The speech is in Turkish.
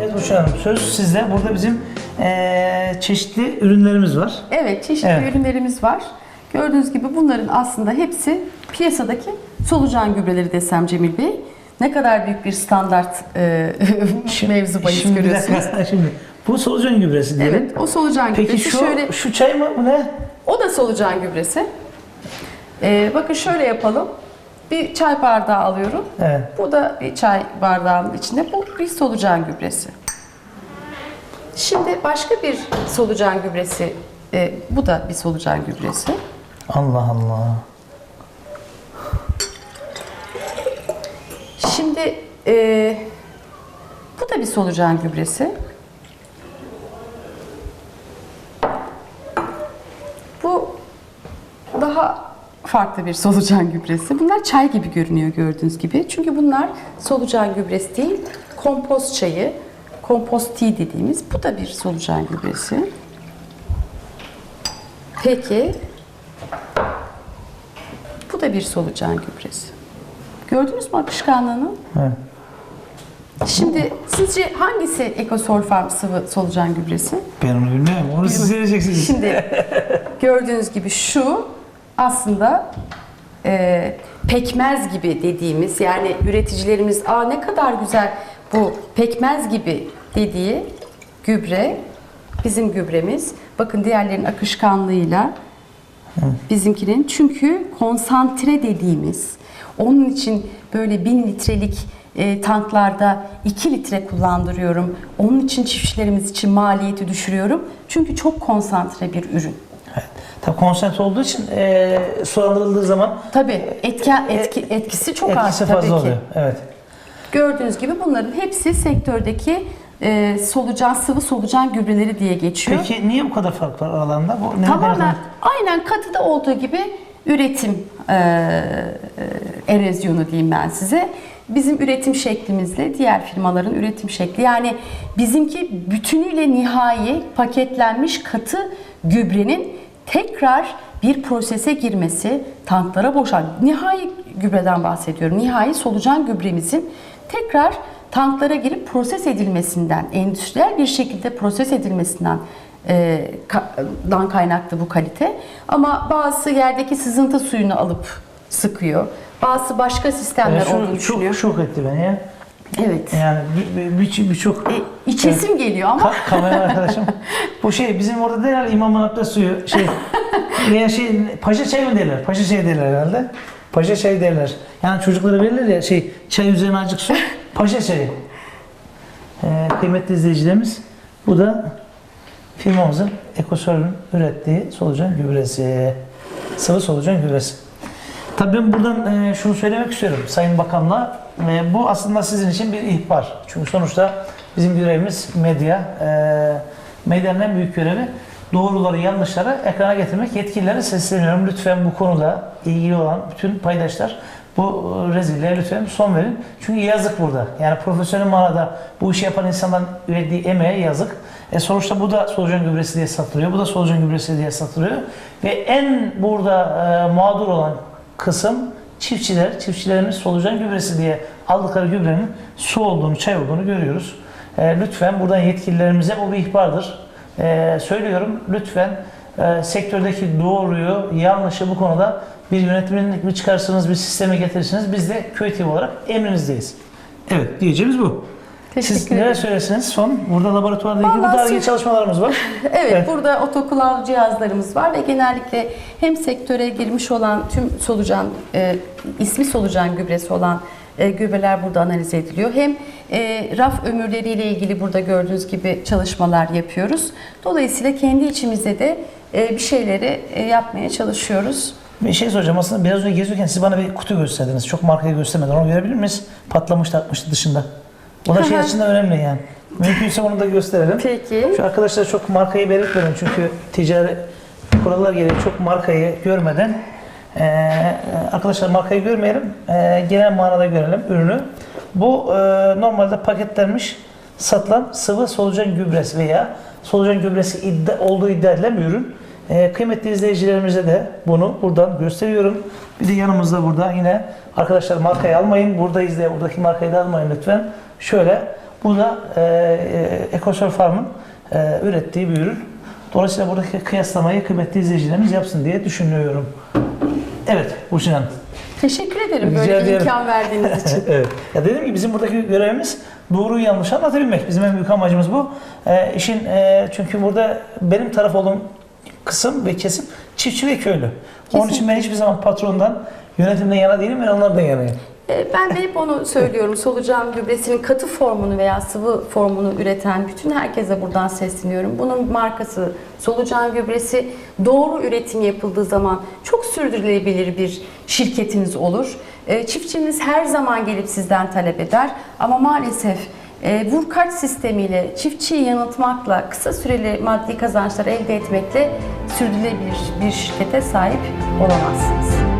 Evet Burcu Hanım söz sizde. Burada bizim eee, çeşitli ürünlerimiz var. Evet, çeşitli Evet. ürünlerimiz var. Gördüğünüz gibi bunların aslında hepsi piyasadaki solucan gübreleri desem Cemil Bey. Ne kadar büyük bir standart e, mevzu bahis Şimdi bir görüyorsunuz. dakika, şimdi bu solucan gübresi diyelim. Evet, o solucan Peki gübresi şu, şöyle, şu çay mı bu ne? o da solucan gübresi. E, bakın şöyle yapalım. Bir çay bardağı alıyorum. Evet. Bu da bir çay bardağının içinde. Bu bir solucan gübresi. Şimdi başka bir solucan gübresi. e, bu da bir solucan gübresi. Allah Allah. Şimdi e, bu da bir solucan gübresi. Bu daha farklı bir solucan gübresi. Bunlar çay gibi görünüyor gördüğünüz gibi. Çünkü bunlar solucan gübresi değil, kompost çayı, kompost tea dediğimiz. Bu da bir solucan gübresi. Peki, bu da bir solucan gübresi. Gördünüz mü akışkanlığını? Evet. Şimdi sizce hangisi ekosolfarm sıvı solucan gübresi? Ben onu bilmiyorum. Onu siz vereceksiniz. Şimdi gördüğünüz gibi şu aslında e, pekmez gibi dediğimiz yani üreticilerimiz aa ne kadar güzel bu pekmez gibi dediği gübre bizim gübremiz. Bakın diğerlerin akışkanlığıyla bizimkinin çünkü konsantre dediğimiz onun için böyle bin litrelik e, tanklarda 2 litre kullandırıyorum. Onun için çiftçilerimiz için maliyeti düşürüyorum. Çünkü çok konsantre bir ürün. Evet. Tabii konsantre olduğu için eee sulandırıldığı zaman Tabii etken, etki, etkisi çok az etkisi tabii fazla ki. oluyor. Evet. Gördüğünüz gibi bunların hepsi sektördeki e, solucan, sıvı solucan gübreleri diye geçiyor. Peki niye bu kadar fark var aralarında? Bu ne Tamamen aynen katıda olduğu gibi üretim e, e, erozyonu diyeyim ben size. Bizim üretim şeklimizle diğer firmaların üretim şekli. Yani bizimki bütünüyle nihai paketlenmiş katı gübrenin tekrar bir prosese girmesi, tanklara boşal. Nihai gübreden bahsediyorum. Nihai solucan gübremizin tekrar tanklara girip proses edilmesinden, endüstriyel bir şekilde proses edilmesinden e, ka- dan kaynaklı bu kalite. Ama bazısı yerdeki sızıntı suyunu alıp sıkıyor. Bazısı başka sistemler Yani olduğunu şu düşünüyor. çok şok etti beni ya. Evet. Yani bir- bir- birçok E, içesim geliyor ama Ka- kamera arkadaşım. Bu şey bizim orada derler imamın abdest suyu şey veya şey paşa çay mı derler? Paşa çay derler herhalde. Paşa çay derler. Yani çocuklara verilir ya şey çay üzerine azıcık su. Paşa çayı. Ee, kıymetli izleyicilerimiz bu da firmamızın Ekosol'ün ürettiği solucan gübresi. Sıvı solucan gübresi. Tabii ben buradan e, şunu söylemek istiyorum Sayın Bakan'la. E, bu aslında sizin için bir ihbar. Çünkü sonuçta bizim görevimiz medya. E, medyanın en büyük görevi doğruları yanlışları ekrana getirmek. Yetkililere sesleniyorum. Lütfen bu konuda ilgili olan bütün paydaşlar bu e, rezilliğe lütfen son verin. Çünkü yazık burada. Yani profesyonel manada bu işi yapan insanların verdiği emeğe yazık. E sonuçta bu da solucan gübresi diye satılıyor. Bu da solucan gübresi diye satılıyor. Ve en burada e, mağdur olan kısım çiftçiler. Çiftçilerimiz solucan gübresi diye aldıkları gübrenin su olduğunu, çay olduğunu görüyoruz. E, lütfen buradan yetkililerimize bu bir ihbardır. E, söylüyorum lütfen e, sektördeki doğruyu, yanlışı bu konuda bir yönetmenlik mi çıkarsınız, bir sisteme getirirsiniz. Biz de köy TV olarak emrinizdeyiz. Evet diyeceğimiz bu. Siz neler söylersiniz son? Burada laboratuvarda ilgili ilgili sü- çalışmalarımız var. Evet, Evet. burada otokulav cihazlarımız var ve genellikle hem sektöre girmiş olan tüm solucan, e, ismi solucan gübresi olan e, gübreler burada analiz ediliyor. Hem e, raf ömürleriyle ilgili burada gördüğünüz gibi çalışmalar yapıyoruz. Dolayısıyla kendi içimizde de e, bir şeyleri e, yapmaya çalışıyoruz. Bir şey soracağım aslında biraz önce geziyordken siz bana bir kutu gösterdiniz. Çok markayı göstermeden onu görebilir miyiz? Patlamıştı atmıştı dışında. O da şey açısından önemli yani. Mümkünse onu da gösterelim. Peki. Şu arkadaşlar çok markayı belirtmedim çünkü ticari kurallar gereği çok markayı görmeden eee, arkadaşlar markayı görmeyelim, eee, genel manada görelim ürünü. Bu eee, normalde paketlenmiş satılan sıvı solucan gübresi veya solucan gübresi iddia, olduğu iddia edilen bir ürün. Eee, kıymetli izleyicilerimize de bunu buradan gösteriyorum. Bir de yanımızda burada yine arkadaşlar markayı almayın. Buradayız diye buradaki markayı da almayın lütfen. Şöyle Bu da e, e, Ecosol Farm'ın e, ürettiği bir ürün. Dolayısıyla buradaki kıyaslamayı kıymetli izleyicilerimiz yapsın diye düşünüyorum. Evet Burçin Hanım. Teşekkür ederim Rica böyle bir ederim. imkan verdiğiniz için. evet. Ya dediğim gibi bizim buradaki görevimiz doğruyu yanlışı anlatabilmek. Bizim en büyük amacımız bu. Ee, işin e, çünkü burada benim taraf olduğum kısım ve kesim çiftçi ve köylü. Onun Kesinlikle. için ben hiçbir zaman patrondan, yönetimden yana değilim ve onlardan yanayım. E, Ben de hep onu söylüyorum. Solucan gübresinin katı formunu veya sıvı formunu üreten bütün herkese buradan sesleniyorum. Bunun markası solucan gübresi doğru üretim yapıldığı zaman çok sürdürülebilir bir şirketiniz olur. E, Çiftçiniz her zaman gelip sizden talep eder ama maalesef e, vur-kaç sistemiyle çiftçiyi yanıltmakla kısa süreli maddi kazançlar elde etmekle sürdürülebilir bir şirkete sahip olamazsınız.